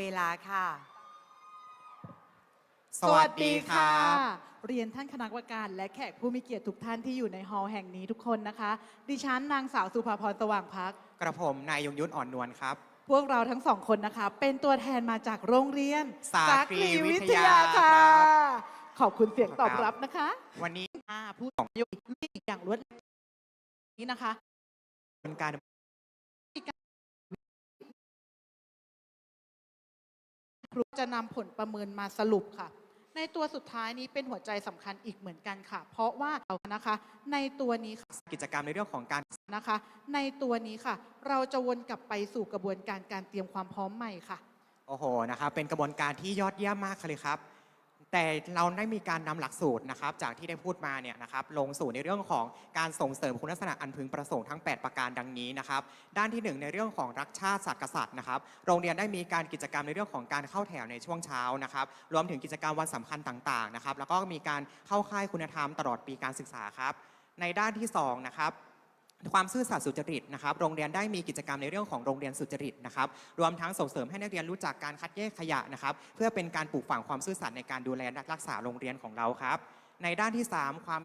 เวลาค่ะ สวัสดีครับเรียนท่านคณะกรรมการและแขกผู้มีเกียรติทุกท่านที่อยู่ในฮอลล์แห่งนี้ทุกคนนะคะ ดิฉันนางสาวสุภาพรสว่างพัก กระผมนายยงยุทธอ่อนนวลครับ พวกเราทั้งสองคนนะคะ เป็นตัวแทนมาจากโรงเรียนสาครีวิทยาค่ะ ครับ ขอบคุณเสียงตอบรับนะคะวันนี้อ่าผู้สองยกอย่างรวดเร็วนี้นะคะ เป็นการ ครูจะนำผลประเมินมาสรุปค่ะ ในตัวสุดท้ายนี้เป็นหัวใจสำคัญอีกเหมือนกันค่ะ เพราะว่าเรานะคะในตัวนี้ค่ะกิจกรรมในเรื่องของการนะคะ ในตัวนี้ค่ะ เราจะวนกลับไปสู่กระบวนการการเตรียมความพร้อมใหม่ค่ะ โอ้โหนะครับเป็นกระบวนการที่ยอดเยี่ยมมากเลยครับ แต่เราได้มีการนำหลักสูตรนะครับจากที่ได้พูดมาเนี่ยนะครับลงสู่ในเรื่องของการส่งเสริมคุณลักษณะอันพึงประสงค์ทั้ง 8 ประการดังนี้นะครับด้านที่ 1 ในเรื่องของรักชาติศาสตร์กษัตริย์นะครับโรงเรียนได้มีการกิจกรรมในเรื่องของการเข้าแถวในช่วงเช้านะครับรวมถึงกิจกรรมวันสำคัญต่างๆนะครับแล้วก็มีการเข้าค่ายคุณธรรมตลอดปีการศึกษาครับในด้านที่สองนะครับ ความซื่อสัตย์สุจริตนะครับโรงเรียนได้มีกิจกรรมในเรื่องของโรงเรียนสุจริตนะครับรวมทั้งส่งเสริมให้นักเรียนรู้จักการคัดแยกขยะนะครับเพื่อเป็นการปลูกฝังความซื่อสัตย์ในการดูแลรักษาโรงเรียนของเราครับในด้านที่ 3 ความ